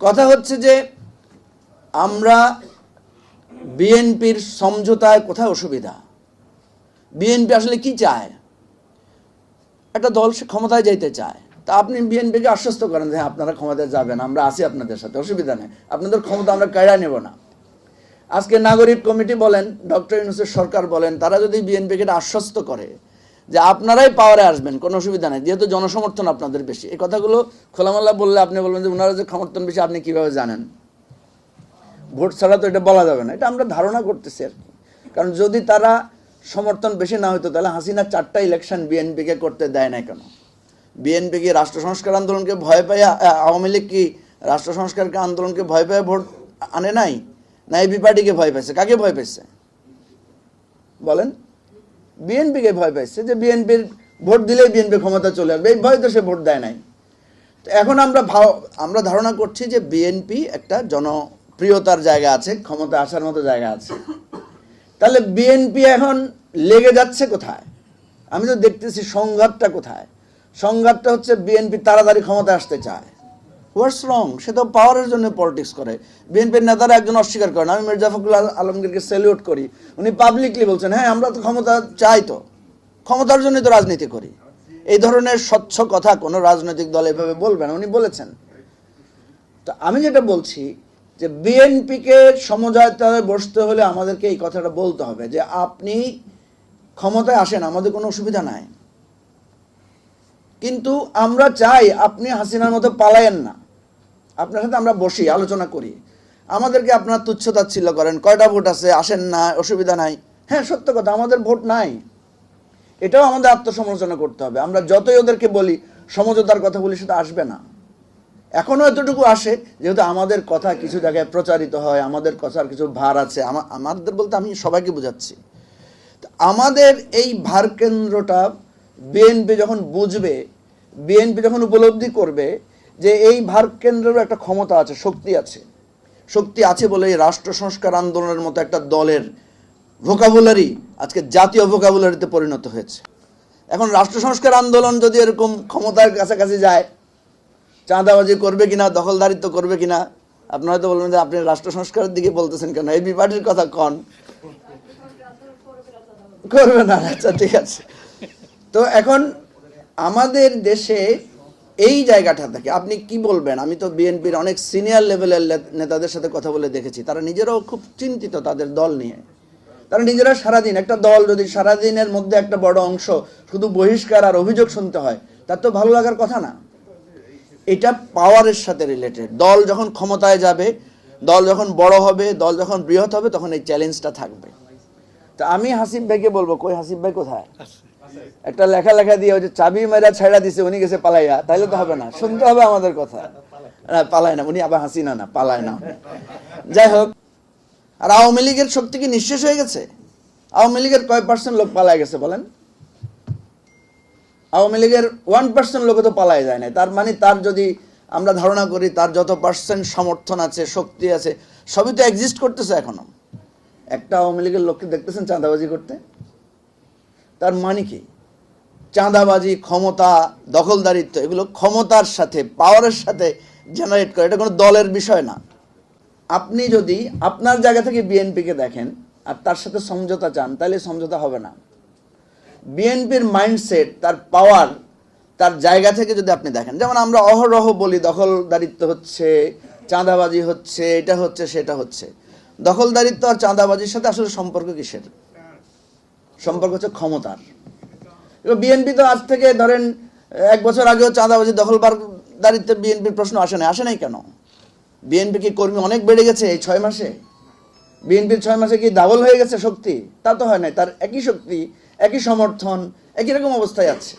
কথা হচ্ছে যে আমরা বিএনপির সমঝোতায় কোথায় অসুবিধা? বিএনপি আসলে কি চায়? একটা দল সে ক্ষমতায় যাইতে চায়। তা আপনি বিএনপিকে আশ্বস্ত করেন যে হ্যাঁ আপনারা ক্ষমতায় যাবেন, আমরা আছি আপনাদের সাথে, অসুবিধা নেই। আপনাদের ক্ষমতা আমরা কেড়া নেব না। আজকে নাগরিক কমিটি বলেন, ডক্টর ইউনুসের সরকার বলেন, তারা যদি বিএনপিকে আশ্বস্ত করে যে আপনারাই পাওয়ারে আসবেন, কোনো অসুবিধা নেই। যেহেতু জনসমর্থন আপনাদের বেশি। এই কথাগুলো খোলামেলা বললে আপনি বলবেন যে ওনারা যে সমর্থন বেশি, আপনি কীভাবে জানেন? ভোট ছাড়া তো এটা বলা যাবে না। এটা আমরা ধারণা করতেছি আর কি। কারণ যদি তারা সমর্থন বেশি না হতো তাহলে হাসিনা চারটা ইলেকশন বিএনপিকে করতে দেয় না কেন? বিএনপি কি রাষ্ট্র সংস্কার আন্দোলনকে ভয় পাই আওয়ামী লীগ কি রাষ্ট্র সংস্কারকে আন্দোলনকে ভয় পায় ভোট আনে নাই? না এবি পার্টিকে ভয় পাইছে? কাকে ভয় পাইছে? বলেন। বিএনপিকে ভয় পাইছে যে বিএনপির ভোট দিলেই বিএনপি ক্ষমতা চলে আসবে। এই ভয় তো সে ভোট দেয় নাই। তো এখন আমরা ভাও আমরা ধারণা করছি যে বিএনপি একটা জনপ্রিয়তার জায়গা আছে, ক্ষমতা আসার মতো জায়গা আছে। তাহলে বিএনপি এখন লেগে যাচ্ছে কোথায়? আমি তো দেখতেছি সংঘাতটা কোথায়? সংঘাতটা হচ্ছে বিএনপি তাড়াতাড়ি ক্ষমতা আসতে চায়। হোয়াটস রং সে তো পাওয়ারের জন্য পলিটিক্স করে। বিএনপির নেতারা একজন অস্বীকার করেন। আমি মির্জা ফখরুল আল- আলমগীরকে স্যালিউট করি। উনি পাবলিকলি বলছেন হ্যাঁ আমরা তো ক্ষমতা চাই তো। ক্ষমতার জন্যই তো রাজনীতি করি। এই ধরনের স্বচ্ছ কথা কোনো রাজনৈতিক দল এভাবে বলবে না। উনি বলেছেন। তো আমি যেটা বলছি যে বিএনপিকে সমঝোতায় বসতে হলে আমাদেরকে এই কথাটা বলতে হবে যে আপনি ক্ষমতায় আসেন, আমাদের কোনো অসুবিধা নাই। কিন্তু আমরা চাই আপনি হাসিনার মতো পালায়েন না। আপনার সাথে আমরা বসি, আলোচনা করি। আমাদেরকে আপনার তুচ্ছতাচ্ছিল্য করেন, কয়টা ভোট আছে, আসেন না, অসুবিধা নাই। হ্যাঁ সত্য কথা, আমাদের ভোট নাই। এটাও আমাদের আত্মসমালোচনা করতে হবে। আমরা যতই ওদেরকে বলি, সমঝোতার কথা বলি, সেটা আসবে না। এখনও এতটুকু আসে, যেহেতু আমাদের কথা কিছু জায়গায় প্রচারিত হয়, আমাদের কথার কিছু ভার আছে। আমাদের বলতে আমি সবাইকে বোঝাচ্ছি। আমাদের এই ভার কেন্দ্রটা বিএনপি যখন বুঝবে, বিএনপি যখন উপলব্ধি করবে যে এই ভার কেন্দ্রেরও একটা ক্ষমতা আছে, শক্তি আছে। শক্তি আছে বলে এই রাষ্ট্র সংস্কার আন্দোলনের মতো একটা দলের ভোকাবুলারি আজকে জাতীয় ভোকাবুলারিতে পরিণত হয়েছে। এখন রাষ্ট্র সংস্কার আন্দোলন যদি এরকম ক্ষমতার কাছাকাছি যায়, চাঁদাবাজি করবে কিনা, দখলদারিত্ব করবে কিনা, আপনারা হয়তো বলবেন যে আপনি রাষ্ট্র সংস্কারের দিকে বলতেছেন কেন? এই বিপাটির কথা কন। করবে না আচ্ছা ঠিক আছে। তো এখন আমাদের দেশে এই জায়গাটা থেকে আপনি কি বলবেন? আমি তো বিএনপির অনেক সিনিয়র লেভেলের নেতাদের সাথে কথা বলে দেখেছি। তারা নিজেরাও খুব চিন্তিত তাদের দল নিয়ে। তারা নিজেরা সারাদিন, একটা দল যদি সারাদিনের মধ্যে একটা বড় অংশ শুধু বহিষ্কার আর অভিযোগ শুনতে হয়, তার তো ভালো লাগার কথা না। এটা পাওয়ারের সাথে রিলেটেড দল যখন ক্ষমতায় যাবে, দল যখন বড় হবে, দল যখন বৃহৎ হবে, তখন এই চ্যালেঞ্জটা থাকবে। তা আমি হাসিব ভাইকে বলব, কই হাসিব ভাই কোথায়? একটা লেখা লেখা দিয়ে ওই যে চাবি মেরা ছেড়া দিছে, উনি গেছে পালাইয়া। তাইলে তো হবে না, শুনতে হবে আমাদের কথা। না পালায় না, উনি আবার হাসিনা না পালায় না। যাই হোক, আর আওয়ামী লীগের শক্তি কি নিঃশেষ হয়ে গেছে? আওয়ামী লীগের কয় পার্সেন্ট লোক পালায় গেছে বলেন? আওয়ামী লীগের ওয়ান পার্সেন্ট লোকে তো পালায় যায় না তার মানে তার যদি আমরা ধারণা করি, তার যত পার্সেন্ট সমর্থন আছে, শক্তি আছে, সবই তো এক্সিস্ট করতেছে এখনও। একটা আওয়ামী লীগের লোককে দেখতেছেন চাঁদাবাজি করতে? তার মানে কি? চাঁদাবাজি, ক্ষমতা, দখলদারিত্ব, এগুলো ক্ষমতার সাথে পাওয়ারের সাথে জেনারেট করে। এটা কোনো দলের বিষয় না। আপনি যদি আপনার জায়গা থেকে বিএনপিকে দেখেন আর তার সাথে সমঝোতা চান, তাহলে সমঝোতা হবে না। বিএনপির মাইন্ডসেট তার পাওয়ার তার জায়গা থেকে যদি আপনি দেখেন, যেমন আমরা অহরহ বলি, দখলদারিত্ব হচ্ছে, চাঁদাবাজি হচ্ছে, এটা হচ্ছে, সেটা হচ্ছে। দখলদারিত্ব আর চাঁদাবাজির সাথে আসলে সম্পর্ক কিসের? সম্পর্ক হচ্ছে ক্ষমতার। এবার বিএনপি তো আজ থেকে ধরেন, এক বছর আগেও চাঁদা চাঁদাবাজি দখলবার দারিত্বে বিএনপির প্রশ্ন আসে না আসে নাই কেন? বিএনপি কি কর্মী অনেক বেড়ে গেছে এই ছয় মাসে? বিএনপির ছয় মাসে কি ডাবল হয়ে গেছে শক্তি? তা তো হয় নাই। তার একই শক্তি, একই সমর্থন, একই রকম অবস্থায় আছে।